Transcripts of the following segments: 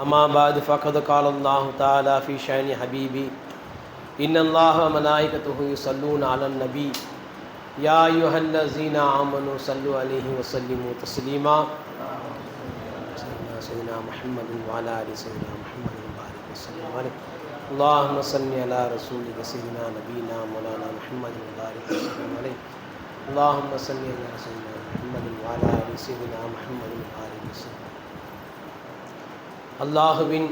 أما بعد فقد قال الله تعالى في شأن حبيبي إن الله وملائكته يصلون على النبي. يا أيها الذين آمنوا صلوا عليه وسلموا تسليما. سيدنا محمد وعلى آل سيدنا محمد وبارك وسلم. عليه اللهم صل على رسولك سيدنا نبينا مولانا محمد وبارك وسلم عليه. اللهم صل على سيدنا محمد وعلى آل سيدنا محمد وبارك وسلم. அல்லாஹுவின்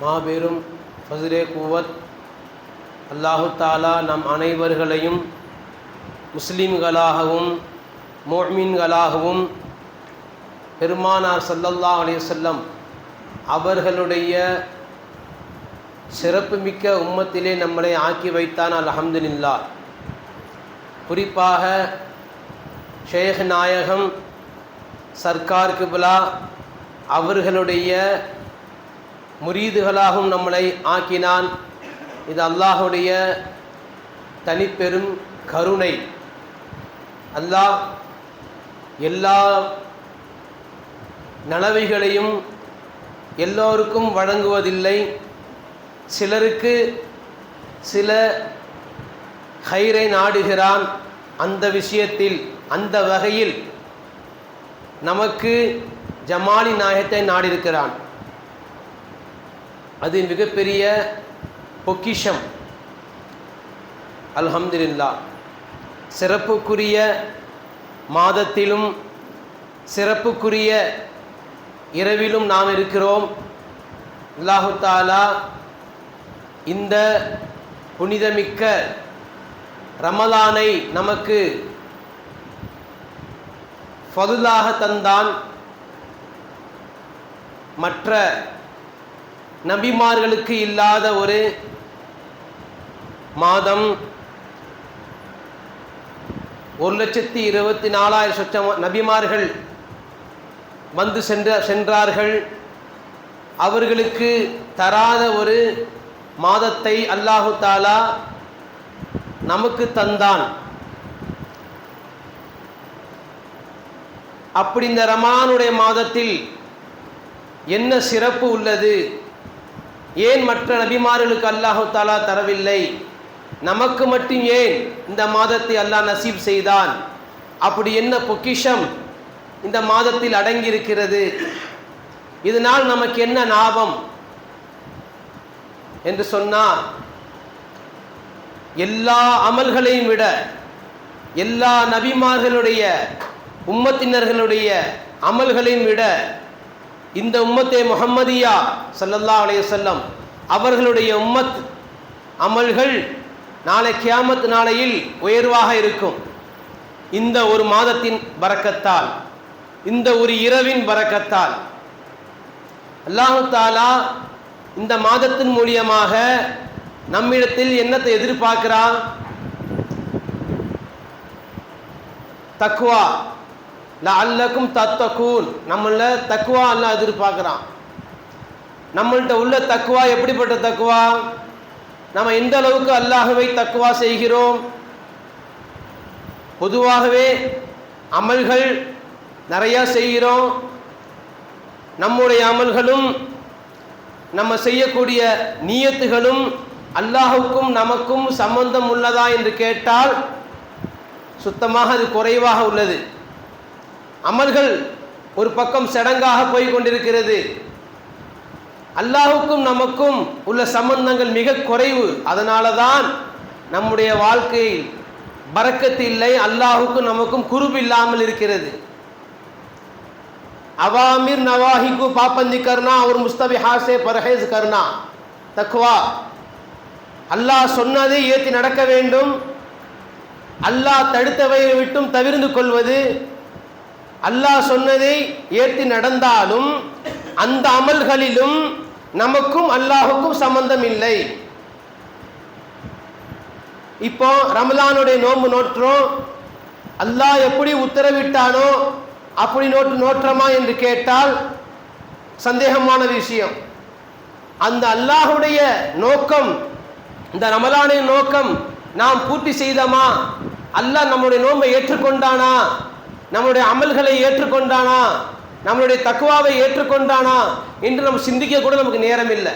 மாபெரும் ஃபஸ்ரே குவத். அல்லாஹு தாலா நம் அனைவர்களையும் முஸ்லீம்களாகவும் மோமீன்களாகவும் பெருமானார் சல்லல்லா அலையுசல்லம் அவர்களுடைய சிறப்புமிக்க உம்மத்திலே நம்மளை ஆக்கி வைத்தான். அல்ஹம்துலில்லா குறிப்பாக ஷேக் நாயகம் சர்க்கார் கிபிலா அவர்களுடைய முரீதுகளாகவும் நம்மளை ஆக்கினான் இது அல்லாஹுடைய தனிப்பெரும் கருணை. அல்லாஹ் எல்லா நலவைகளையும் எல்லோருக்கும் வழங்குவதில்லை. சிலருக்கு சில ஹைரை நாடுகிறான் அந்த விஷயத்தில் அந்த வகையில் நமக்கு ஜமாலி நாயகத்தை நாடியிருக்கிறான். அது மிகப்பெரிய பொக்கிஷம். அல்ஹம்துலில்லா சிறப்புக்குரிய மாதத்திலும் சிறப்புக்குரிய இரவிலும் நாம் இருக்கிறோம். அல்லாஹு தாலா இந்த புனிதமிக்க ரமலானை நமக்கு ஃபதுலாக தந்தான் மற்ற நபிமார்களுக்கு இல்லாத ஒரு மாதம் ஒரு லட்சத்தி இருபத்தி நாலாயிரம் சொச்சம் நபிமார்கள் வந்து சென்ற சென்றார்கள். அவர்களுக்கு தராத ஒரு மாதத்தை அல்லாஹு தாலா நமக்கு தந்தான். அப்படி இந்த ரமானுடைய மாதத்தில் என்ன சிறப்பு உள்ளது? ஏன் மற்ற நபிமார்களுக்கு அல்லாஹு தாலா தரவில்லை? நமக்கு மட்டும் ஏன் இந்த மாதத்தை அல்லாஹ் நசீப் செய்தான்? அப்படி என்ன பொக்கிஷம் இந்த மாதத்தில் அடங்கியிருக்கிறது? இதனால் நமக்கு என்ன லாபம்? என்று சொன்னால் எல்லா அமல்களையும் விட எல்லா நபிமார்களுடைய உம்மத்தினர்களுடைய அமல்களையும் விட இந்த உம்மத்தே முகம்மதியா சல்லல்லா அலைய செல்லம் அவர்களுடைய உம்மத் அமல்கள் நாளை கியாமத் நாளையில் உயர்வாக இருக்கும். இந்த ஒரு மாதத்தின் பறக்கத்தால் இந்த ஒரு இரவின் பறக்கத்தால். அல்லாஹு தாலா இந்த மாதத்தின் மூலியமாக நம்மிடத்தில் என்னத்தை எதிர்பார்க்கிறான்? தக்குவா அல்லக்கும் தத்தக்கூன் நம்மள தக்குவா அல்ல எதிர்பார்க்குறான். நம்மள்கிட்ட உள்ள தக்குவா எப்படிப்பட்ட தக்குவா? நம்ம எந்த அளவுக்கு அல்லாஹுவை தக்குவா செய்கிறோம்? பொதுவாகவே அமல்கள் நிறையா செய்கிறோம். நம்முடைய அமல்களும் நம்ம செய்யக்கூடிய நீயத்துகளும் அல்லாஹுக்கும் நமக்கும் சம்பந்தம் உள்ளதா என்று கேட்டால் சுத்தமாக அது குறைவாக உள்ளது. அமல்கள் ஒரு பக்கம் சடங்காக போய் கொண்டிருக்கிறது. அல்லாஹுக்கும் நமக்கும் உள்ள சம்பந்தங்கள் மிக குறைவு. அதனால தான் நம்முடைய வாழ்க்கையில் பறக்கத்து இல்லை அல்லாஹுக்கும் நமக்கும் குறுப்பு இல்லாமல் இருக்கிறது. அவாமிர் நவாஹிக்கு பாப்பந்தி கர்னா ஒரு முஸ்தபி ஹாசே பர்ஹேஸ் கர்னா தக்குவா அல்லாஹ் சொன்னதை ஏற்றி நடக்க வேண்டும். அல்லாஹ் தடுத்தவை விட்டும் தவிர்ந்து கொள்வது அல்லாஹ் சொன்னதை ஏற்றி நடந்தாலும் அந்த அமல்களிலும் நமக்கும் அல்லாஹுக்கும் சம்பந்தம் இல்லை. இப்போ ரமலானுடைய நோன்பு நோற்றோம். அல்லாஹ் எப்படி உத்தரவிட்டானோ அப்படி நோட்டு நோற்றமா என்று கேட்டால் சந்தேகமான விஷயம். அந்த அல்லாஹுடைய நோக்கம் இந்த ரமலானின் நோக்கம் நாம் பூர்த்தி செய்தோமா? அல்லாஹ் நம்முடைய நோன்பை ஏற்றுக்கொண்டானா? நம்முடைய அமல்களை ஏற்றுக்கொண்டானா? நம்மளுடைய தக்குவாவை ஏற்றுக்கொண்டானா? என்று நம்ம சிந்திக்க கூட நமக்கு நேரம் இல்லை.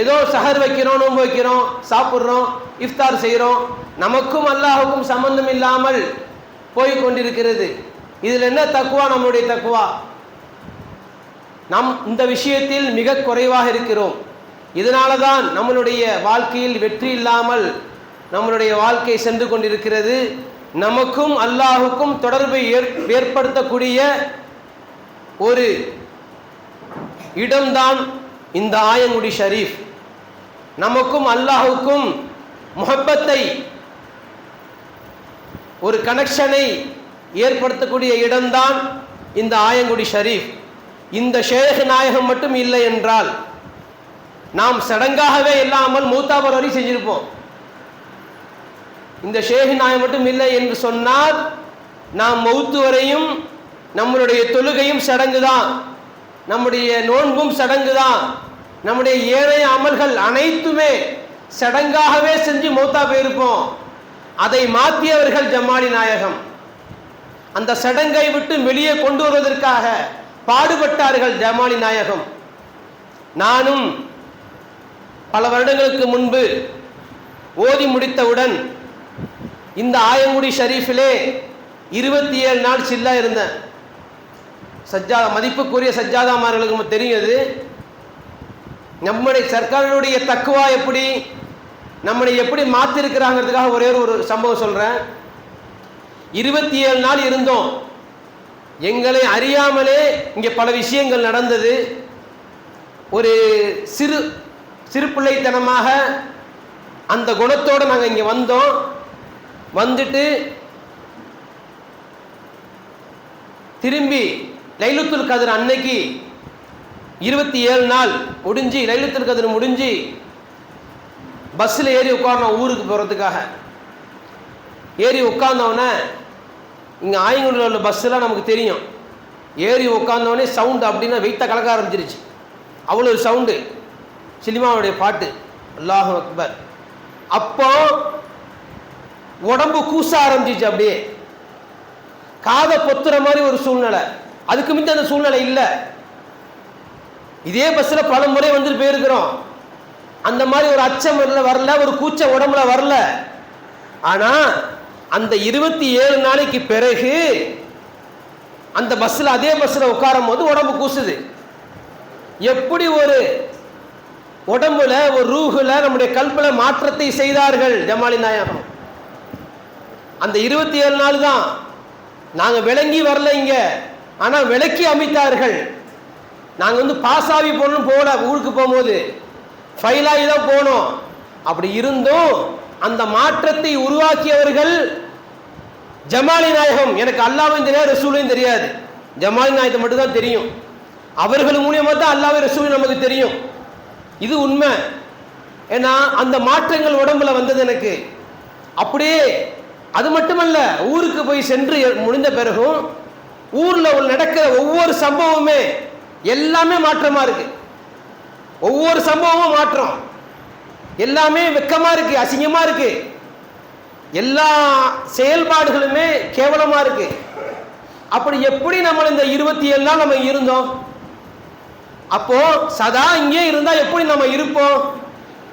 ஏதோ சஹர் வைக்கிறோம் நோன்பு வைக்கிறோம் சாப்பிட்றோம் இஃப்தார் செய்கிறோம் நமக்கும் அல்லாஹுக்கும் சம்பந்தம் இல்லாமல் போய் கொண்டிருக்கிறது இதில் என்ன தக்குவா? நம்மளுடைய தக்குவா? நம் இந்த விஷயத்தில் மிக குறைவாக இருக்கிறோம். இதனால தான் நம்மளுடைய வாழ்க்கையில் வெற்றி இல்லாமல் நம்மளுடைய வாழ்க்கை சென்று கொண்டிருக்கிறது. நமக்கும் அல்லாஹுக்கும் தொடர்பை ஏற் ஏற்படுத்தக்கூடிய ஒரு இடம்தான் இந்த ஆயங்குடி ஷரீஃப். நமக்கும் அல்லாஹுக்கும் முஹப்பத்தை ஒரு கனெக்ஷனை ஏற்படுத்தக்கூடிய இடம்தான் இந்த ஆயங்குடி ஷரீஃப். இந்த ஷேக் நாயகம் மட்டும் இல்லை என்றால் நாம் சடங்காகவே இல்லாமல் மூத்தாபர் வரை செஞ்சிருப்போம். இந்த ஷேகு நாயகம் மட்டும் இல்லை என்று சொன்னால் நாம் மௌத்து வரையும் நம்மளுடைய தொழுகையும் சடங்கு தான் நம்முடைய நோன்பும் சடங்கு தான் நம்முடைய ஏனைய அமல்கள் அனைத்துமே சடங்காகவே செஞ்சு மௌத்தா போயிருப்போம். அதை மாற்றியவர்கள் ஜமாலி நாயகம். அந்த சடங்கை விட்டு வெளியே கொண்டு வருவதற்காக பாடுபட்டார்கள் ஜமாலி நாயகம். நானும் பல வருடங்களுக்கு முன்பு ஓதி முடித்தவுடன் இந்த ஆயங்குடி ஷரீஃபிலே இருபத்தி ஏழு நாள் சில்லா இருந்தேன். சஜ்ஜாதா மதிப்புக்குரிய சஜ்ஜாதாமார்களுக்கு தெரியும் அது நம்முடைய சர்க்காரனுடைய தக்குவா எப்படி நம்மளை எப்படி மாற்றிருக்கிறாங்கிறதுக்காக ஒரே ஒரு சம்பவம் சொல்கிறேன் இருபத்தி ஏழு நாள் இருந்தோம். எங்களை அறியாமலே இங்கே பல விஷயங்கள் நடந்தது. ஒரு சிறு சிறு பிள்ளைத்தனமாக அந்த குணத்தோடு நாங்கள் இங்கே வந்தோம். வந்துட்டு திரும்பி லைலுத்துல் கதிர் அன்னைக்கு இருபத்தி ஏழு நாள் முடிஞ்சு லைலுத்துல் கதிர் முடிஞ்சு பஸ்ஸில் ஏறி உட்காரணும் ஊருக்கு போகிறதுக்காக ஏறி உட்காந்தவொடனே இங்கே ஆயங்குடியில் உள்ள பஸ்ஸெலாம் நமக்கு தெரியும். ஏறி உட்காந்தவொடனே சவுண்டு அப்படின்னா வெயிட்டாக கலக்க ஆரம்பிச்சிருச்சு. அவ்வளோ ஒரு சவுண்டு. சினிமாவுடைய பாட்டு. அல்லாஹ் அக்பர். அப்போ உடம்பு கூச ஆரம்பிச்சிச்சு அப்படியே. காதை பொத்துற மாதிரி ஒரு சூழ்நிலை. அதுக்கு மிஞ்ச அந்த சூழ்நிலை இல்லை. இதே பஸ்ஸில் பல முறை வந்துட்டு போயிருக்கிறோம். அந்த மாதிரி ஒரு அச்சம் வரல வரல ஒரு கூச்ச உடம்புல வரல. ஆனா அந்த இருபத்தி ஏழு நாளைக்கு பிறகு அந்த பஸ்ஸில் அதே பஸ்ஸில் உட்காரும் போது உடம்பு கூசுது. எப்படி ஒரு உடம்புல ஒரு ரூஹுல நம்முடைய கல்பல மாற்றத்தை செய்தார்கள் ஜமாலி நாயகம்? அந்த இருபத்தி ஏழு நாள் தான். நாங்கள் விளங்கி வரல இங்க. ஆனால் விளக்கி அமைத்தார்கள். நாங்கள் வந்து பாஸ் ஆகி போகணும் போகல ஊருக்கு போகும்போது. ஃபைலாகி தான் போனோம். அப்படி இருந்தும் அந்த மாற்றத்தை உருவாக்கியவர்கள் ஜமாலி நாயகம். எனக்கு அல்லாவும் தெரியாது ரசூலையும் தெரியாது. ஜமாலி நாயகத்தை மட்டும்தான் தெரியும். அவர்கள் மூலியமாக தான் அல்லாவே ரசூலும் நமக்கு தெரியும். இது உண்மை. ஏன்னா அந்த மாற்றங்கள் உடம்புல வந்தது எனக்கு. அப்படியே அது மட்டுமல்ல ஊருக்கு போய் சென்று முடிந்த பிறகும் ஊர்ல நடக்கிற ஒவ்வொரு சம்பவமுமே எல்லாமே மாற்றமா இருக்கு. ஒவ்வொரு சம்பவமும் மாற்றம். எல்லாமே வெக்கமா இருக்கு அசிங்கமா இருக்கு. எல்லா செயல்பாடுகளுமே கேவலமா இருக்கு. அப்படி எப்படி நம்ம இந்த இருபத்தி ஏழு நாள் நம்ம இருந்தோம்? அப்போ சதா இங்கே இருந்தா எப்படி நம்ம இருப்போம்?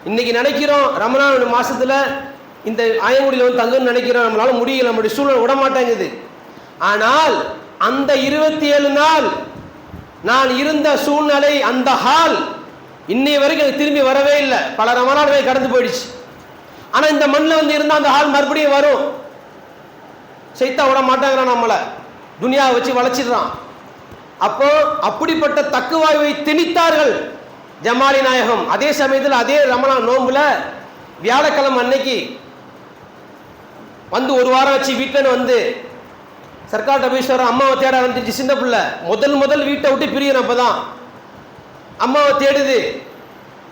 இன்னைக்கு நினைக்கிறோம் ரமணான் மாசத்துல இந்த ஆயங்குடியில் வந்து தங்கன்னு நினைக்கிறோம் நம்மளால முடியல நம்மளுடைய சூழல் விட மாட்டேங்குது ஆனால் அந்த இருபத்தி ஏழு நாள் நான் இருந்த சூழ்நிலை அந்த ஹால் இன்னைய வரைக்கும் எனக்கு திரும்பி வரவே இல்லை. பல ரமணான்கள் கடந்து போயிடுச்சு. ஆனா இந்த மண்ணில் வந்து இருந்தால் அந்த ஹால் மறுபடியும் வரும். செய்தா விட மாட்டாங்கிறான் நம்மளை. துனியாவை வச்சு வளைச்சிடுறான் அப்போ அப்படிப்பட்ட தக்குவாய்வை திணித்தார்கள் ஜமாலி நாயகம். அதே சமயத்தில் அதே ரமணா நோம்புல வியாழக்கிழமை அன்னைக்கு வந்து ஒரு வாரம் வச்சு வீட்டில் வந்து சர்க்கார் டபீஸ்வரர் அம்மாவை தேட ஆரம்பிச்சிச்சு சின்ன பிள்ளை. முதல் முதல் வீட்டை விட்டு பிரியணும் அப்பதான். அம்மாவை தேடுது.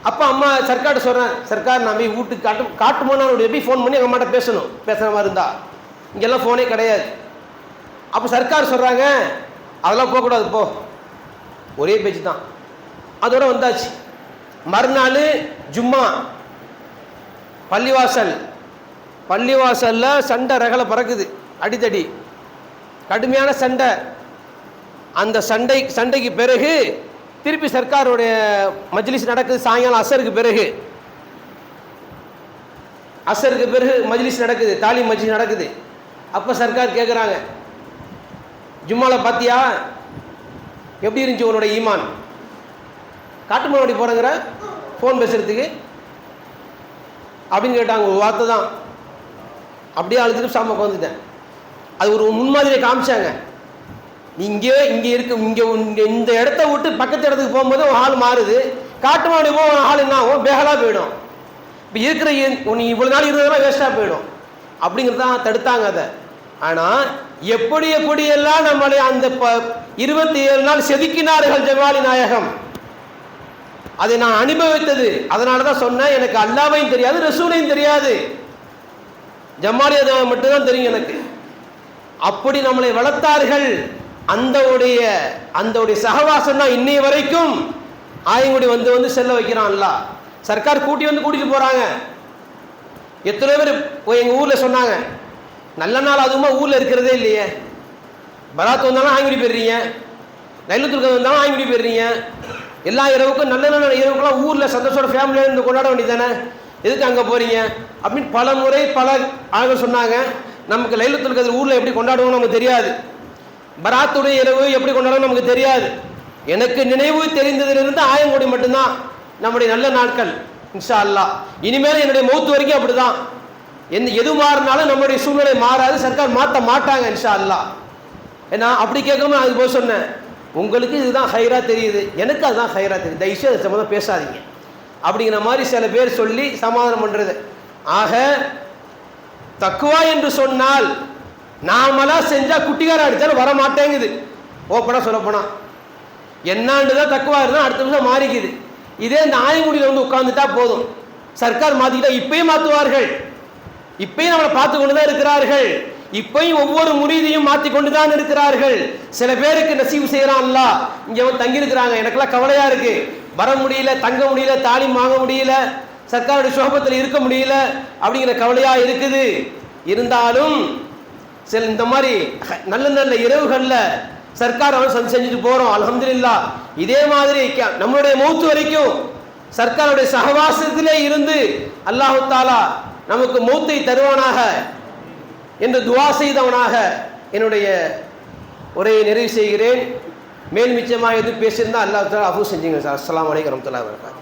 அப்போ அம்மா சர்க்கார்ட்ட சொல்கிறேன் சர்க்கார் நான் போய் வீட்டுக்கு காட்டு காட்டுமோனா எப்படி ஃபோன் பண்ணி எங்கள் அம்மாட்ட பேசணும்? பேசுகிற மாதிரி இருந்தா. இங்கெல்லாம் ஃபோனே கிடையாது. அப்போ சர்க்கார் சொல்கிறாங்க அதெல்லாம் போகக்கூடாது போ. ஒரே பேச்சு தான். அதோட வந்தாச்சு. மறுநாள் ஜும்மா. பள்ளிவாசல். பள்ளிவாசலில் சண்டை ரகலை பறக்குது. அடித்தடி கடுமையான சண்டை. அந்த சண்டை சண்டைக்கு பிறகு திருப்பி சர்க்காருடைய மஜ்லிஸ் நடக்குது. சாயங்காலம் அசருக்கு பிறகு. அசருக்கு பிறகு மஜ்லிஸ் நடக்குது. தாலி மஜ்லிஸ் நடக்குது. அப்போ சர்க்கார் கேட்குறாங்க ஜும்மாவில் பார்த்தியா எப்படி இருந்துச்சு உன்னோட ஈமான்? காட்டு போகிறங்கிற ஃபோன் பேசுகிறதுக்கு அப்படின்னு கேட்டாங்க. ஒரு வார்த்தை தான். அப்படியே அழுதுட்டு சாம உட்காந்துட்டேன் அது ஒரு முன்மாதிரியை காமிச்சாங்க. இங்கே இங்கே இருக்கு இங்கே இங்கே இந்த இடத்த விட்டு பக்கத்து இடத்துக்கு போகும்போது உன் ஆள் மாறுது. காட்டு மாடி போக ஆள் என்ன ஆகும்? பேகலாக போயிடும். இப்போ இருக்கிற இ- நீ இவ்வளோ நாள் இருந்ததெல்லாம் வேஸ்ட்டாக போயிடும். அப்படிங்கிறது தான் தடுத்தாங்க அதை. ஆனால் எப்படி எப்படியெல்லாம் நம்மளை அந்த ப இருபத்தி ஏழு நாள் செதுக்கினார்கள் ஜமாலி நாயகம்? அதை நான் அனுபவித்தது. அதனால தான் சொன்னேன் எனக்கு அல்லாவையும் தெரியாது ரசூலையும் தெரியாது. ஜமாலி மட்டும்தான் தெரியும் எனக்கு. அப்படி நம்மளை வளர்த்தார்கள். அந்த உடைய அந்த உடைய சகவாசம் தான் இன்னை வரைக்கும் ஆயங்குடி வந்து வந்து செல்ல வைக்கிறான்ல சர்க்கார் கூட்டி வந்து கூட்டிட்டு போகிறாங்க எத்தனை பேர் போய் எங்கள் ஊரில் சொன்னாங்க. நல்ல நாள் அதுவுமா ஊரில் இருக்கிறதே இல்லையே. பராத் வந்தாலும் ஆங்கிடி போயிடுறீங்க. லைலத்துக்கு வந்தாலும் ஆங்கிடி போயிடுறீங்க. எல்லா இரவுக்கும் நல்ல நல்ல இரவுக்கெல்லாம் ஊரில் சந்தோஷோட ஃபேமிலியாக இருந்து கொண்டாட வேண்டியதானே எதுக்கு அங்கே போகிறீங்க அப்படின்னு பல முறை பல ஆக சொன்னாங்க. நமக்கு லைலத்துல் கதிர் ஊரில் எப்படி கொண்டாடுவோம் நமக்கு தெரியாது. பராத்துடைய இரவு எப்படி கொண்டாடுவோம் நமக்கு தெரியாது. எனக்கு நினைவு தெரிந்ததிலிருந்து ஆயங்குடி மட்டும்தான் நம்முடைய நல்ல நாட்கள் இன்ஷா அல்லாஹ் இனிமேல் என்னுடைய மௌத்து வரைக்கும் அப்படிதான். எந்த எது மாறினாலும் நம்முடைய சூழ்நிலை மாறாது சர்க்கார் மாற்ற மாட்டாங்க இன்ஷா அல்லாஹ் ஏன்னா அப்படி கேட்காம அது போய் சொன்னேன். உங்களுக்கு இதுதான் ஹைரா தெரியுது. எனக்கு அதுதான் ஹைரா தெரியுது. தயவுசெய்து அதை சம்மந்தம் பேசாதீங்க. அப்படிங்கிற மாதிரி சில பேர் சொல்லி சமாதானம் பண்ணுறது ஆக தக்குவா என்று சொன்னால் நாமளா செஞ்சால் குட்டிக்கார அடித்தாலும் வர மாட்டேங்குது ஓப்பனாக சொல்லப்போனால் என்னாண்டு தான் தக்குவா இருந்தால் அடுத்த நிமிஷம் மாறிக்குது. இதே இந்த ஆயங்குடியில் வந்து உட்காந்துட்டா போதும். சர்க்கார் மாற்றிக்கிட்டா இப்பயும் மாற்றுவார்கள் இப்பயும் நம்மளை பார்த்து கொண்டு தான் இருக்கிறார்கள். இப்பயும் ஒவ்வொரு முறியதையும் மாற்றி கொண்டு தான் இருக்கிறார்கள். சில பேருக்கு நசீவு செய்யறான் அல்ல இங்க வந்து தங்கியிருக்கிறாங்க. எனக்கெல்லாம் கவலையா இருக்கு. வர முடியல தங்க முடியல தாலிம் வாங்க முடியல சர்க்காருடைய சோபத்தில் இருக்க முடியல அப்படிங்கிற கவலையாக இருக்குது. இருந்தாலும் சில இந்த மாதிரி நல்ல நல்ல இரவுகளில் சர்க்கார் அவன் செஞ்சுட்டு போகிறோம் அலமதுல்லா இதே மாதிரி க- நம்மளுடைய மௌத்து வரைக்கும் சர்க்காருடைய சகவாசத்திலே இருந்து அல்லாஹு தாலா நமக்கு மௌத்தை தருவானாக என்று துவா செய்தவனாக என்னுடைய உரையை நிறைவு செய்கிறேன். மேல் மிச்சமாக எதுவும் பேசியிருந்தால் அல்லாஹ் தாலா அஃபு செஞ்சுங்க சார். அஸ்லாம் அலைக்கும் வரமத்துல்லாஹி வபரகாத்துஹு